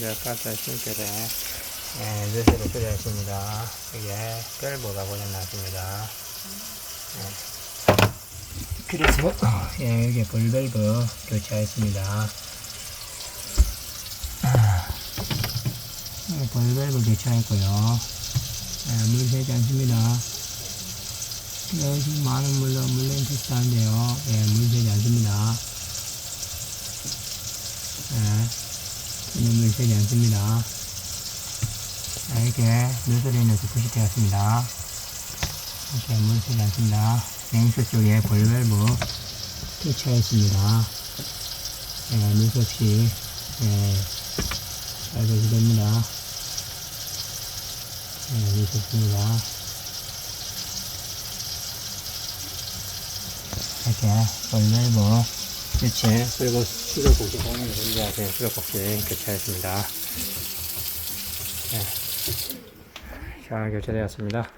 이제 가짜 신결에 예, 뉴스를 드렸습니다. 이게 별보가 고장났습니다. 예. 그래서 예, 여기 볼밸브 교체했습니다. 예, 볼밸브 교체했고요. 예, 물 새지 않습니다. 여기 많은 물로 물론 비슷한데요. 예, 물 새지 않습니다. 예, 전혀 물 새지 않습니다. 자, 이렇게 누설에 인해서 부식되었습니다. 이렇게 물 새지 않습니다. 냉수 쪽에 볼밸브 교체했습니다. 예, 누수 없이 예, 잘 배치됩니다. 예, 누수 없습니다. 이렇게 볼밸브 교체 그리고 수도꼭지 공연을 준비하세요. 수도꼭지 교체했습니다. 예. 잘 교체되었습니다.